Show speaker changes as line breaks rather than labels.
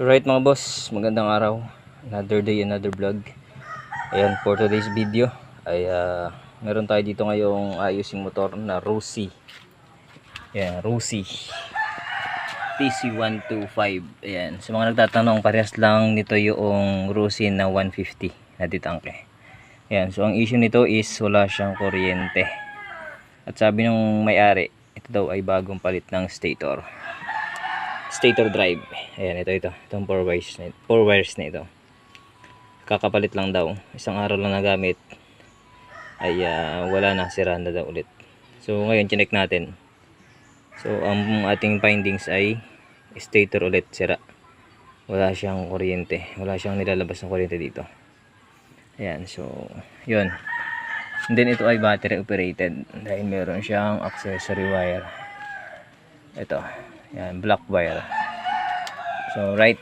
So right mga boss, magandang araw. Another day, another vlog. Ayan, for today's video ay ah, meron tayo dito ngayong ayusing motor na Rusi. Ayan, Rusi. TC125. Ayan, sa mga nagtatanong, parehas lang nito yung Rusi na 150 na ditangke. Ayan, so ang issue nito is wala siyang kuryente. At sabi ng may-ari, ito daw ay bagong palit ng stator stator drive. Ayan, ito, ito. Itong 4 wires na, 4 wires na ito. Kakapalit lang daw. Isang araw lang nagamit. Ay, ah, wala na. Sira na daw ulit. So, ngayon, chinek natin. So, ang ating findings ay stator ulit sira. Wala siyang kuryente. Wala siyang nilalabas ng kuryente dito. Ayan, so, yun. And then, ito ay battery operated. Dahil meron siyang accessory wire. Ito. Yan, black wire. So, right